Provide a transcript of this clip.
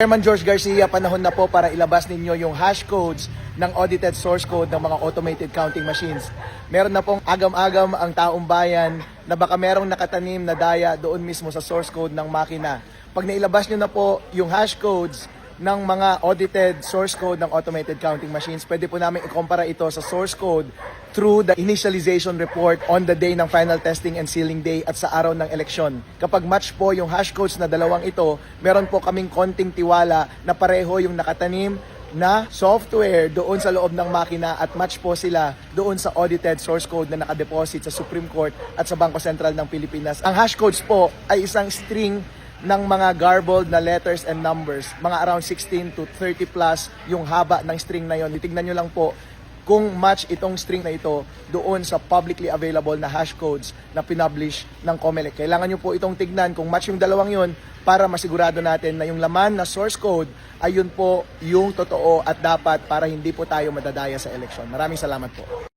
Chairman George Garcia, panahon na po para ilabas ninyo yung hash codes ng audited source code ng mga automated counting machines. Meron na pong agam-agam ang taong bayan na baka merong nakatanim na daya doon mismo sa source code ng makina. Pag nailabas nyo na po yung hash codes ng mga audited source code ng automated counting machines, pwede po namin ikumpara ito sa source code through the initialization report on the day ng final testing and sealing day at sa araw ng eleksyon. Kapag match po yung hash codes na dalawang ito, meron po kaming konting tiwala na pareho yung nakatanim na software doon sa loob ng makina at match po sila doon sa audited source code na nakadeposit sa Supreme Court at sa Bangko Sentral ng Pilipinas. Ang hash codes po ay isang string ng mga garbled na letters and numbers. Mga around 16 to 30 plus yung haba ng string na yon. Titignan nyo lang po kung match itong string na ito doon sa publicly available na hash codes na pinublish ng COMELEC. Kailangan nyo po itong tignan kung match yung dalawang yon para masigurado natin na yung laman na source code ay yun po yung totoo at dapat para hindi po tayo madadaya sa eleksyon. Maraming salamat po.